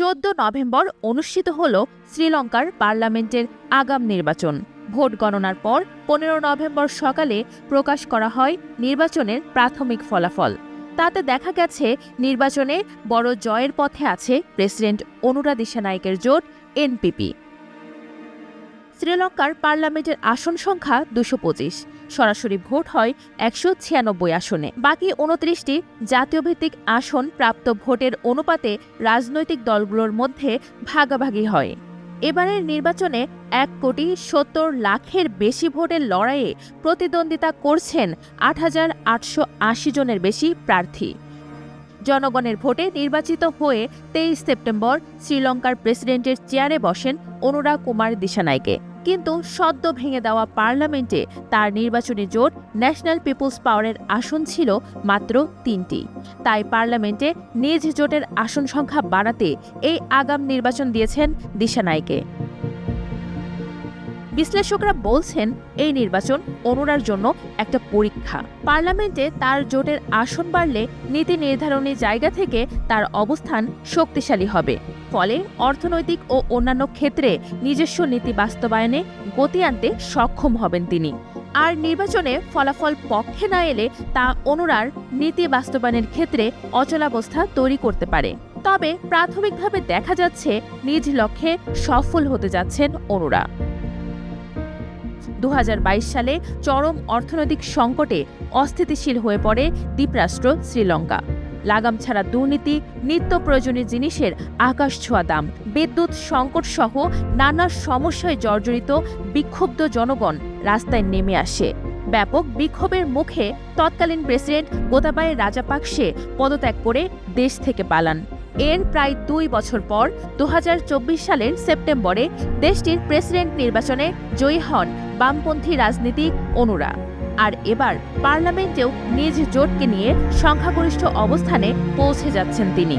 চোদ্দ নভেম্বর অনুষ্ঠিত হল শ্রীলঙ্কার পার্লামেন্টের আগাম নির্বাচন। ভোট গণনার পর পনেরো নভেম্বর সকালে প্রকাশ করা হয় নির্বাচনের প্রাথমিক ফলাফল। তাতে দেখা গেছে, নির্বাচনে বড় জয়ের পথে আছে প্রেসিডেন্ট অনুরা দিশানায়কের জোট, এনপিপি। শ্রীলঙ্কার পার্লামেন্টের আসন সংখ্যা দুশো পঁচিশ। সরাসরি ভোট হয় একশো ছিয়ানব্বই আসনে। বাকি উনত্রিশটি জাতীয় ভিত্তিক আসন প্রাপ্ত ভোটের অনুপাতে রাজনৈতিক দলগুলোর মধ্যে ভাগাভাগি হয়। এবারের নির্বাচনে এক কোটি সত্তর লাখের বেশি ভোটের লড়াইয়ে প্রতিদ্বন্দ্বিতা করছেন আট হাজার আটশো আশি জনের বেশি প্রার্থী। জনগণের ভোটে নির্বাচিত হয়ে তেইশ সেপ্টেম্বর শ্রীলঙ্কার প্রেসিডেন্টের চেয়ারে বসেন অনুরা কুমার দিশানাইকে। কিন্তু সদ্য ভেঙে দেওয়া পার্লামেন্টে তার নির্বাচনী জোট ন্যাশনাল পিপলস পাওয়ারের আসন ছিল মাত্র তিনটি। তাই পার্লামেন্টে নিজ জোটের আসন সংখ্যা বাড়াতে এই আগাম নির্বাচন দিয়েছেন দিশানাইকে। বিশ্লেষকরা বলছেন, এই নির্বাচন অনুরার জন্য একটা পরীক্ষা। পার্লামেন্টে তার জোটের আসন বাড়লে নীতি নির্ধারণী জায়গা থেকে তার অবস্থান শক্তিশালী হবে। ফলে অর্থনৈতিক ও অন্যান্য ক্ষেত্রে নিজস্ব নীতি বাস্তবায়নে গতি আনতে সক্ষম হবেন তিনি। আর নির্বাচনে ফলাফল পক্ষে না এলে তা অনুরার নীতি বাস্তবায়নের ক্ষেত্রে অচলাবস্থা তৈরি করতে পারে। তবে প্রাথমিকভাবে দেখা যাচ্ছে, নিজ লক্ষ্যে সফল হতে যাচ্ছেন অনুরা। দু হাজার বাইশ সালে চরম অর্থনৈতিক সংকটে অস্থিতিশীল হয়ে পড়ে দ্বীপরাষ্ট্র শ্রীলঙ্কা। লাগাম ছাড়া দুর্নীতি নিত্য প্রয়োজনীয় জিনিসের আকাশ ছোঁয়া দাম, বিদ্যুৎ সংকট সহ নানা সমস্যায় জর্জরিত বিক্ষুব্ধ জনগণ রাস্তায় নেমে আসে। ব্যাপক বিক্ষোভের মুখে তৎকালীন প্রেসিডেন্ট গোতাবায়ে রাজাপাকসে পদত্যাগ করে দেশ থেকে পালান। এর প্রায় দুই বছর পর দু হাজার চব্বিশ সালের সেপ্টেম্বরে দেশটির প্রেসিডেন্ট নির্বাচনে জয়ী হন বামপন্থী রাজনীতিক অনুরা। আর এবার পার্লামেন্টেও নিজ জোটকে নিয়ে সংখ্যাগরিষ্ঠ অবস্থানে পৌঁছে যাচ্ছেন তিনি।